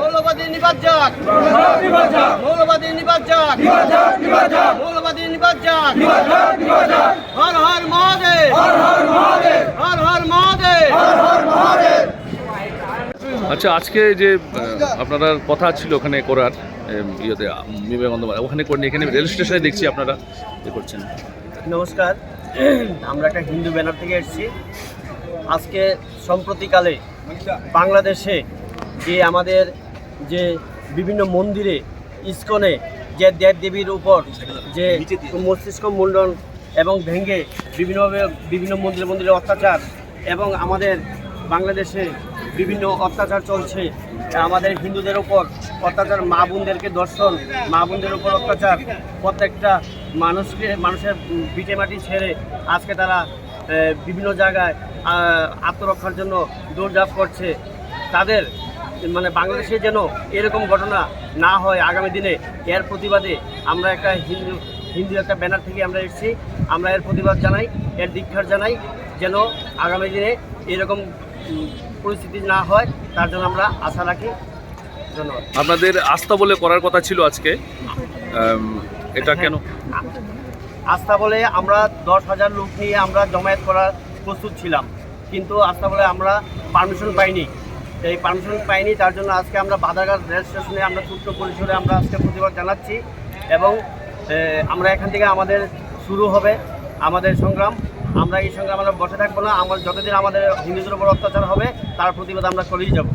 মৌলবাদী নিবাদ যাক মৌলবাদী নিবাদ যাক মৌলবাদী নিবাদ যাক নিবাদ যাক নিবাদ যাক আচ্ছা আজকে যে আপনারা কথা ছিল ওখানে করার ইয়েতে বিবেকানন্দ ওখানে করেন, এখানে রেল স্টেশনে দেখছি আপনারা এ করছেন। নমস্কার। আমরা একটা হিন্দু ব্যানার থেকে এসেছি। আজকে সম্প্রতিকালে বাংলাদেশে যে আমাদের যে বিভিন্ন মন্দিরে, ইস্কনে যে দেব দেবীর উপর যে মস্তিষ্ক মুন্ডন এবং ভেঙ্গে বিভিন্নভাবে বিভিন্ন মন্দিরে মন্দিরে অত্যাচার এবং আমাদের বাংলাদেশে বিভিন্ন অত্যাচার চলছে। আমাদের হিন্দুদের উপর অত্যাচার, মা বোনদেরকে দর্শন মা বোনদের উপর অত্যাচার, প্রত্যেকটা মানুষকে, মানুষের বিটে মাটি ছেড়ে আজকে তারা বিভিন্ন জায়গায় আত্মরক্ষার জন্য দৌড়ঝাঁপ করছে। তাদের মানে বাংলাদেশে যেন এরকম ঘটনা না হয় আগামী দিনে, এর প্রতিবাদে আমরা একটা হিন্দু হিন্দু একটা ব্যানার থেকে আমরা এসেছি। আমরা এর প্রতিবাদ জানাই। এর দীক্ষার জানাই যেন আগামী দিনে এরকম পরিস্থিতি না হয় তার জন্য আমরা আশা রাখি। ধন্যবাদ। আপনাদের আস্থা বলে করার কথা ছিল আজকে। এটা কেন? আস্থা বলে আমরা দশ হাজার লোক নিয়ে আমরা জমায়েত করার প্রস্তুত ছিলাম। কিন্তু আস্থা বলে আমরা পারমিশন পাইনি। এই পারমিশন পাইনি তার জন্য আজকে আমরা বাদারঘাট রেল স্টেশনে আমরা ছোট্ট পরিসরে আমরা আজকে প্রতিবাদ জানাচ্ছি এবং আমরা এখান থেকে আমাদের শুরু হবে। আমাদের সংগ্রাম, আমরা এই সংগ্রাম আমরা বসে থাকব না। আমরা যতদিন আমাদের হিন্দুদের উপর অত্যাচার হবে, তার প্রতিবাদ আমরা চলেই যাব।